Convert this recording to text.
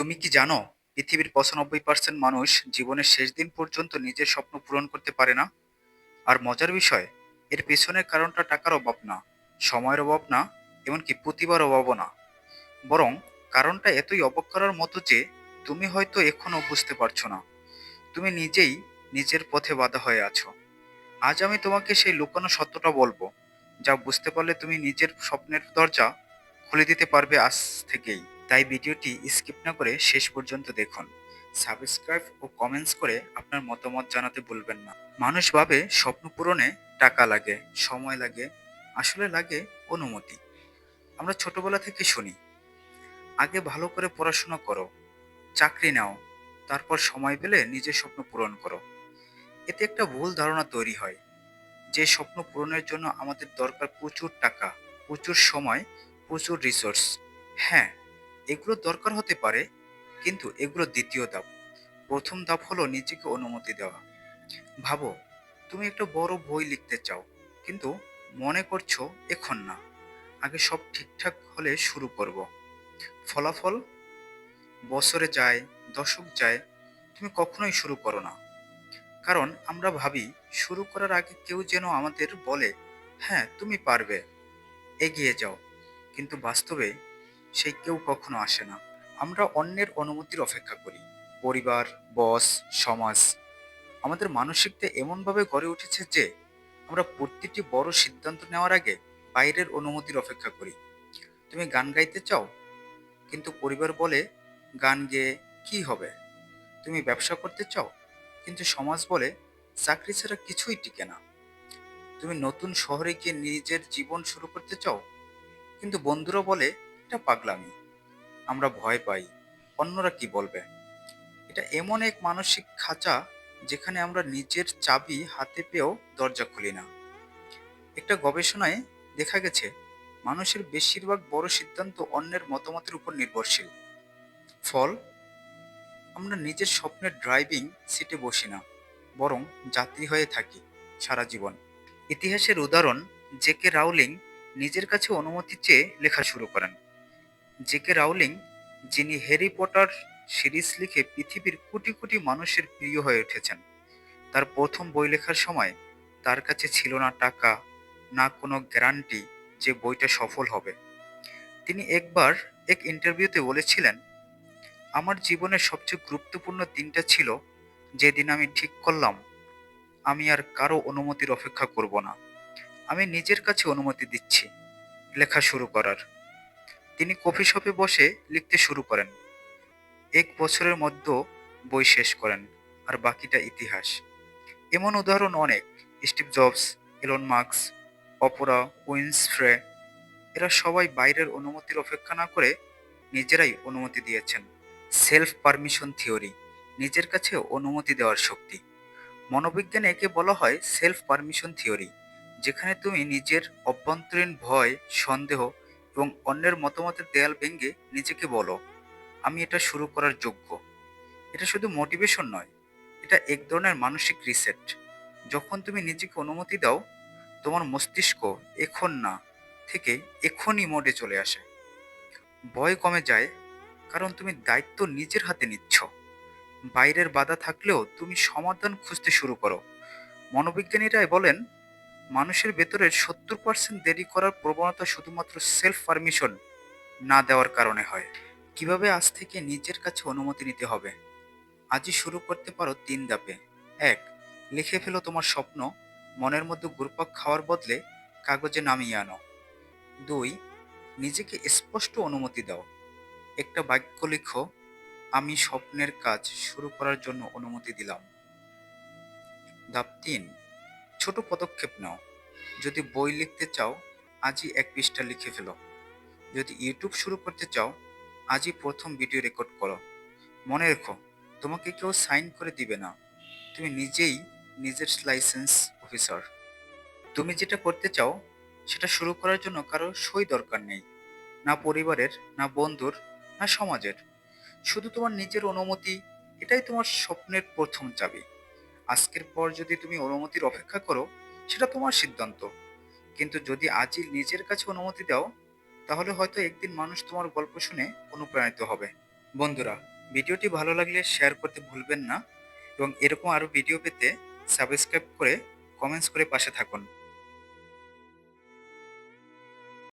তুমি কি জানো, পৃথিবীর পঁচানব্বই পার্সেন্ট মানুষ জীবনের শেষ দিন পর্যন্ত নিজের স্বপ্ন পূরণ করতে পারে না? আর মজার বিষয়, এর পেছনের কারণটা টাকার অভাব না, সময়ের অভাব না, এমনকি প্রতিভার অভাবও না। বরং কারণটা এতই অবাক করার মতো যে, তুমি হয়তো এখনও বুঝতে পারছ না। তুমি নিজেই নিজের পথে বাধা হয়ে আছো। আজ আমি তোমাকে সেই লুকানো সত্যটা বলব, যা বুঝতে পারলে তুমি নিজের স্বপ্নের দরজা খুলে দিতে পারবে আজ থেকেই। তাই ভিডিওটি স্কিপ না করে শেষ পর্যন্ত দেখুন। সাবস্ক্রাইব ও কমেন্টস করে আপনার মতামত জানাতে ভুলবেন না। মানুষ ভাবে স্বপ্ন পূরণে টাকা লাগে, সময় লাগে, আসলে লাগে অনুমতি। আমরা ছোটবেলা থেকে শুনি, আগে ভালো করে পড়াশোনা করো, চাকরি নাও, তারপর সময় পেলে নিজের স্বপ্ন পূরণ করো। এতে একটা ভুল ধারণা তৈরি হয়। যে স্বপ্ন পূরণের জন্য আমাদের দরকার প্রচুর টাকা, প্রচুর সময়, প্রচুর রিসোর্স হ্যাঁ এগুলো দরকার হতে পারে, কিন্তু এগুলো দ্বিতীয় ধাপ। প্রথম ধাপ হলো নিজেকে অনুমতি দেওয়া। ভাবো, তুমি একটা বড় বই লিখতে চাও, কিন্তু মনে করছ এখন না। আগে সব ঠিকঠাক হলে শুরু করব। ফলাফল? বছরে যায়, দশক যায়, তুমি কখনোই শুরু করো না। কারণ আমরা ভাবি, শুরু করার আগে কেউ যেন আমাদের বলে হ্যাঁ তুমি পারবে। এগিয়ে যাও। কিন্তু বাস্তবে সেই কেউ কখনো আসে না। আমরা অন্যের অনুমতির অপেক্ষা করি। পরিবার, বস, সমাজ। আমাদের মানসিকতা এমনভাবে গড়ে উঠেছে যে, আমরা প্রতিটি বড় সিদ্ধান্ত নেওয়ার আগে বাইরের অনুমতির অপেক্ষা করি। তুমি গান গাইতে চাও? কিন্তু পরিবার বলে, গান গেয়ে কি হবে? তুমি ব্যবসা করতে চাও? কিন্তু সমাজ বলে, চাকরি ছাড়া কিছুই টিকে না। তুমি নতুন শহরে গিয়ে নিজের জীবন শুরু করতে চাও? কিন্তু বন্ধুরা বলে এটা পাগলামি। আমরা ভয় পাই, অন্যরা কি বলবে? এটা এমন এক মানসিক খাঁচা যেখানে আমরা নিজের চাবি হাতে পেয়েও দরজা খুলি না। একটা গবেষণায় দেখা গেছে, মানুষের বেশিরভাগ বড় সিদ্ধান্ত অন্যের মতামতের উপর নির্ভরশীল। ফল, আমরা নিজের স্বপ্নের ড্রাইভিং সিটে বসি না, বরং যাত্রী হয়ে থাকি সারা জীবন। ইতিহাসের উদাহরণ জেকে রাউলিং নিজের কাছে অনুমতি চেয়ে লেখা শুরু করেন। জেকে রাউলিং, যিনি হ্যারি পটার সিরিজ লিখে পৃথিবীর কোটি কোটি মানুষের প্রিয় হয়ে উঠেছেন। তার প্রথম বই লেখার সময় তার কাছে ছিল না টাকা, না কোনো গ্যারান্টি যে বইটা সফল হবে। তিনি একবার এক ইন্টারভিউতে বলেছিলেন, আমার জীবনের সবচেয়ে গুরুত্বপূর্ণ দিনটা ছিল যেদিন আমি ঠিক করলাম, আমি আর কারও অনুমতির অপেক্ষা করব না। আমি নিজের কাছে অনুমতি দিচ্ছি, লেখা শুরু করার। তিনি কফি শপে বসে লিখতে শুরু করেন। এক বছরের মধ্যে বই শেষ করেন, আর বাকিটা ইতিহাস। এমন উদাহরণ অনেক, Steve Jobs Elon Musk Oprah Winfrey, এরা সবাই বাইরের অনুমতির অপেক্ষা না করে নিজেরাই অনুমতি দিয়েছেন। সেলফ পারমিশন থিওরি, নিজের কাছে অনুমতি দেওয়ার শক্তি। মনোবিজ্ঞানে একে বলা হয় সেলফ পারমিশন থিওরি, যেখানে তুমি নিজের অভ্যন্তরীণ ভয়, সন্দেহ এবং অন্যের মতামতের দেয়াল ভেঙে নিজেকে বলো, আমি এটা শুরু করার যোগ্য। এটা শুধু মোটিভেশন নয়, এটা এক ধরনের মানসিক রিসেট যখন তুমি নিজেকে অনুমতি দাও, তোমার মস্তিষ্ক এখন না, থেকে এখনই মোডে চলে আসে। ভয় কমে যায়, কারণ তুমি দায়িত্ব নিজের হাতে নিচ্ছ। বাইরের বাধা থাকলেও তুমি সমাধান খুঁজতে শুরু করো। মনোবিজ্ঞানীরাই বলেন মানুষের ভেতরের সত্তর পার্সেন্ট দেরি করার প্রবণতা শুধুমাত্র সেলফ পারমিশন না দেওয়ার কারণে হয়। কীভাবে আজ থেকে নিজের কাছে অনুমতি নিতে হবে? আজই শুরু করতে পারো তিন ধাপে। এক, লিখে ফেলো তোমার স্বপ্ন। মনের মধ্যে ঘুরপাক খাওয়ার বদলে কাগজে নামিয়ে আনো। দুই, নিজেকে স্পষ্ট অনুমতি দাও। একটা বাক্য লিখো, আমি স্বপ্নের কাজ শুরু করার জন্য অনুমতি দিলাম। ধাপ তিন ছোট পদক্ষেপ নাও। যদি বই লিখতে চাও, আজই এক পৃষ্ঠা লিখে ফেলো। যদি ইউটিউব শুরু করতে চাও, আজই প্রথম ভিডিও রেকর্ড করো। মনে রেখো, তোমাকে কেউ সাইন করে দিবে না। তুমি নিজেই নিজের লাইসেন্স অফিসার। তুমি যেটা করতে চাও, সেটা শুরু করার জন্য কারও সই দরকার নেই। না পরিবারের, না বন্ধুর, না সমাজের। শুধু তোমার নিজের অনুমতি, এটাই তোমার স্বপ্নের প্রথম চাবি। আজকের পর যদি তুমি অনুমতির অপেক্ষা করো, সেটা তোমার সিদ্ধান্ত। কিন্তু যদি আজই নিজের কাছে অনুমতি দাও, তাহলে হয়তো একদিন মানুষ তোমার গল্প শুনে অনুপ্রাণিত হবে। বন্ধুরা, ভিডিওটি ভালো লাগলে শেয়ার করতে ভুলবেন না এবং এরকম আরও ভিডিও পেতে সাবস্ক্রাইব করে কমেন্টস করে পাশে থাকুন।